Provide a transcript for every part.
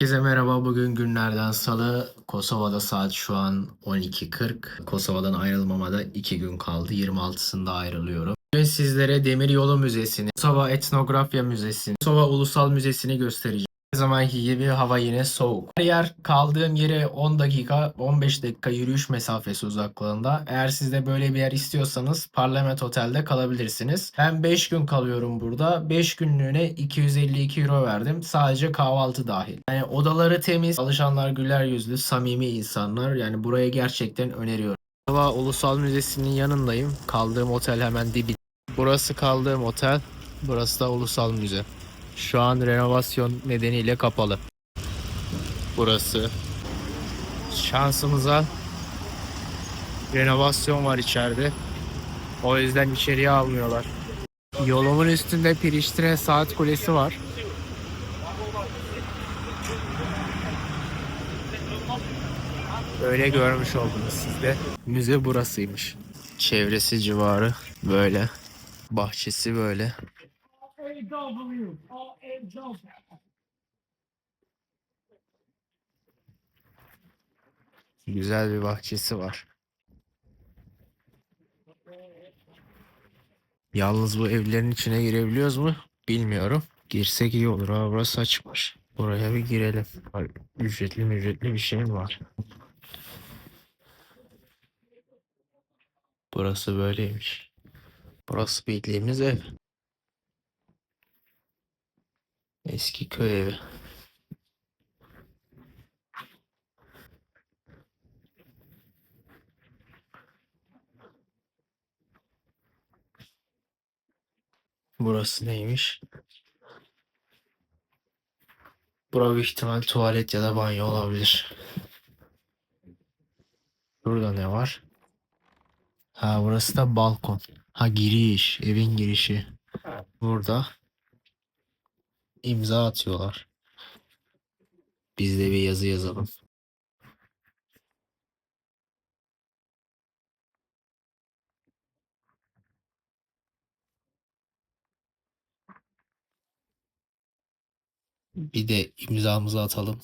Herkese merhaba. Bugün günlerden salı. Kosova'da saat şu an 12.40. Kosova'dan ayrılmama da 2 gün kaldı. 26'sında ayrılıyorum. Bugün sizlere Demiryolu Müzesi'ni, Kosova Etnografya Müzesi'ni, Kosova Ulusal Müzesi'ni göstereceğim. Her zamanki gibi hava yine soğuk. Her yer kaldığım yere 10 dakika 15 dakika yürüyüş mesafesi uzaklığında. Eğer siz de böyle bir yer istiyorsanız Parlament Otel'de kalabilirsiniz. Ben 5 gün kalıyorum burada. 5 günlüğüne 252 euro verdim. Sadece kahvaltı dahil. Yani odaları temiz, çalışanlar güler yüzlü, samimi insanlar. Yani burayı gerçekten öneriyorum. Kosova Ulusal Müzesi'nin yanındayım. Kaldığım otel hemen dibi. Burası kaldığım otel. Burası da Ulusal Müze. Şu an renovasyon nedeniyle kapalı. Burası. Şansımıza renovasyon var içeride. O yüzden içeriye almıyorlar. Yolumun üstünde Priştine Saat Kulesi var. Öyle görmüş oldunuz siz de. Müze burasıymış. Çevresi civarı böyle. Bahçesi böyle. Güzel bir bahçesi var. Yalnız bu evlerin içine girebiliyoruz mu? Bilmiyorum. Girsek iyi olur. Ha, burası açıkmış. Buraya bir girelim. Ücretli mi ücretli bir şey mi var? Burası böyleymiş. Burası bildiğimiz ev. Eski köy evi. Burası neymiş? Bura büyük ihtimal tuvalet ya da banyo olabilir. Burada ne var? Ha burası da balkon. Ha giriş, evin girişi. Burada imza atıyorlar. Biz de bir yazı yazalım. Bir de imzamızı atalım.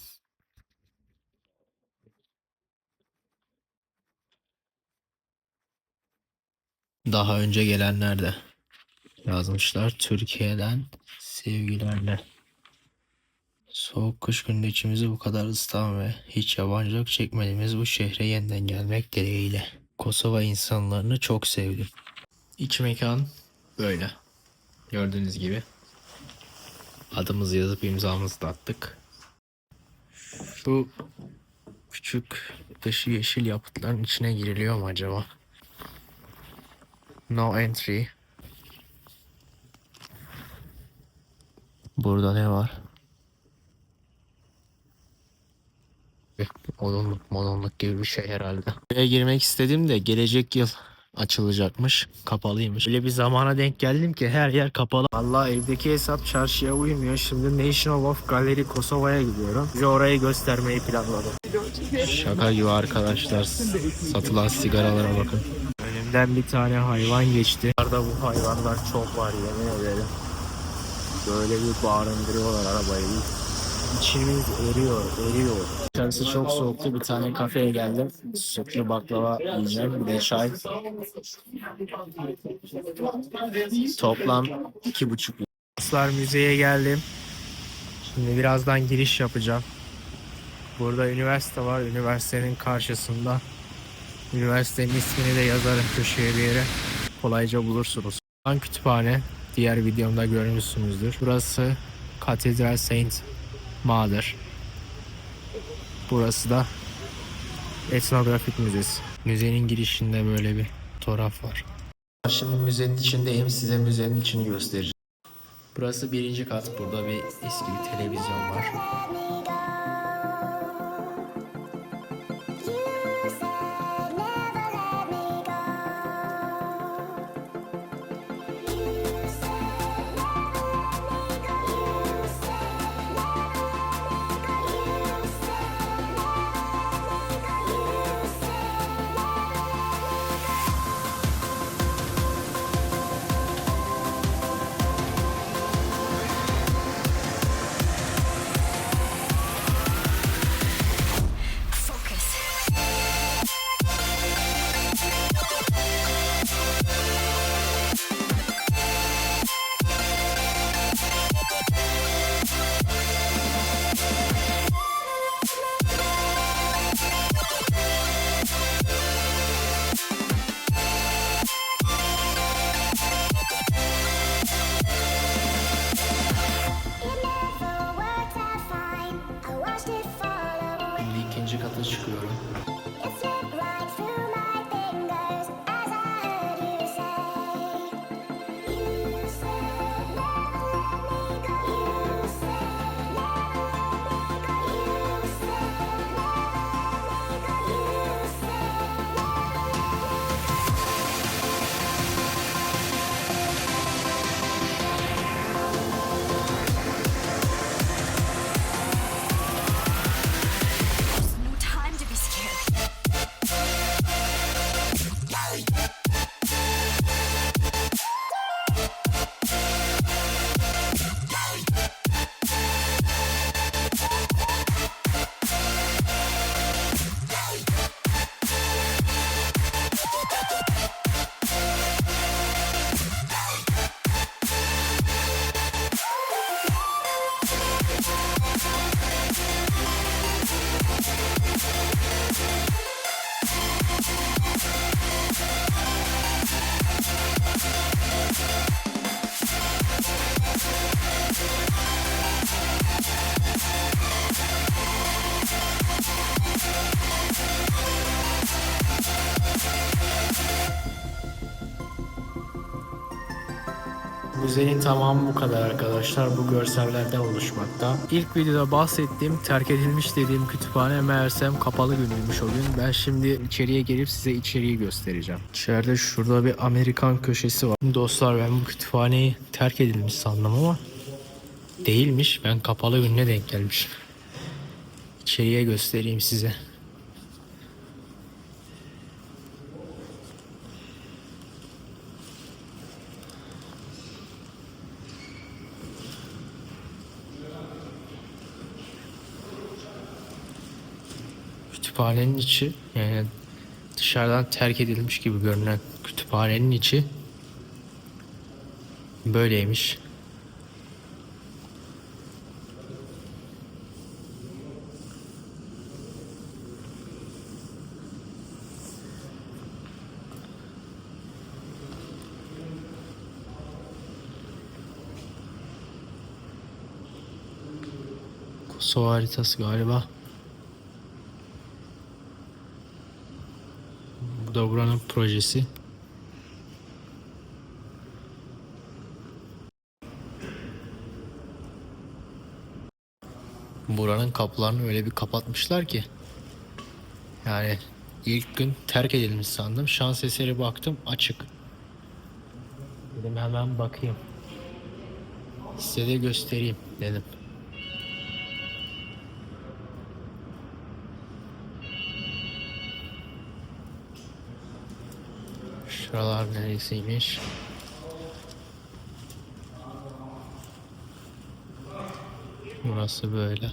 Daha önce gelenler de yazmışlar. Türkiye'den sevgilerle. Soğuk kış günü içimizi bu kadar ısıtan ve hiç yabancılık çekmediğimiz bu şehre yeniden gelmek dileğiyle. Kosova insanlarını çok sevdim. İç mekan böyle. Gördüğünüz gibi. Adımızı yazıp imzamızı da attık. Şu küçük dışı yeşil yapıtların içine giriliyor mu acaba? No entry. Burada ne var? Odunluk modunluk gibi bir şey herhalde. Buraya girmek istedim de gelecek yıl açılacakmış. Kapalıymış. Öyle bir zamana denk geldim ki her yer kapalı. Vallahi evdeki hesap çarşıya uymuyor. Şimdi National of Gallery Kosova'ya gidiyorum. Size orayı göstermeyi planladım. Şaka gibi arkadaşlar. Satılan sigaralara bakın. Önümden bir tane hayvan geçti. Arada bu hayvanlar çok var yemin ederim. Böyle bir bağırındırıyorlar arabayı. İçimiz eriyor, eriyor. Dışarısı çok soğuktu. Bir tane kafeye geldim. Sütlü baklava yiyeceğim. Bir de çay. Toplam iki buçuk. Aslar Müze'ye geldim. Şimdi birazdan giriş yapacağım. Burada üniversite var. Üniversitenin karşısında. Üniversitenin ismini de yazarım köşeye bir yere. Kolayca bulursunuz. An kütüphane. Diğer videomda görmüşsünüzdür. Burası Katedral Saint Mother. Burası da Etnografik Müzesi. Müzenin girişinde böyle bir fotoğraf var. Şimdi müzenin içindeyim. Size müzenin içini göstereceğim. Burası birinci kat. Burada bir eski bir televizyon var. Müzenin tamamı bu kadar arkadaşlar. Bu görsellerden oluşmakta. İlk videoda bahsettiğim, terk edilmiş dediğim kütüphane meğersem kapalı günüymüş o gün. Ben şimdi içeriye gelip size içeriği göstereceğim. İçeride şurada bir Amerikan köşesi var. Dostlar ben bu kütüphaneyi terk edilmiş sandım ama değilmiş. Ben kapalı gününe denk gelmişim. İçeriye göstereyim size. Kütüphanenin içi yani dışarıdan terk edilmiş gibi görünen kütüphanenin içi böyleymiş. Kosova haritası galiba. Da buranın projesi. Buranın kapılarını öyle bir kapatmışlar ki. Yani ilk gün terk edilmiş sandım. Şans eseri baktım açık. Dedim hemen bakayım. Size de göstereyim dedim. Şuralar neresiymiş? Burası böyle.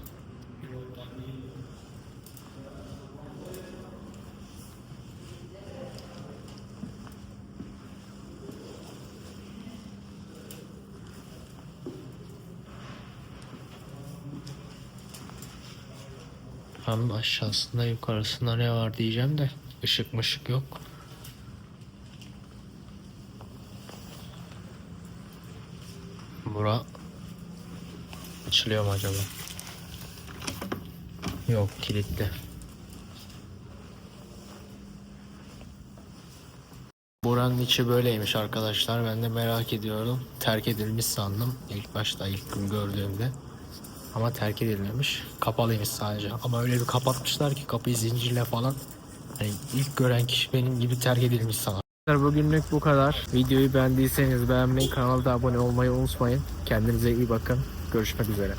Hem aşağısında yukarısında ne var diyeceğim de ışık mışık yok. Bura açılıyor mu acaba? Yok kilitli. Buranın içi böyleymiş arkadaşlar. Ben de merak ediyorum. Terk edilmiş sandım. İlk başta ilk gün gördüğümde. Ama terk edilmemiş. Kapalıymış sadece. Ama öyle bir kapatmışlar ki kapıyı zincirle falan. Hani ilk gören kişi benim gibi terk edilmiş sanır. Bugünlük bu kadar. Videoyu beğendiyseniz beğenmeyi, kanala da abone olmayı unutmayın. Kendinize iyi bakın. Görüşmek üzere.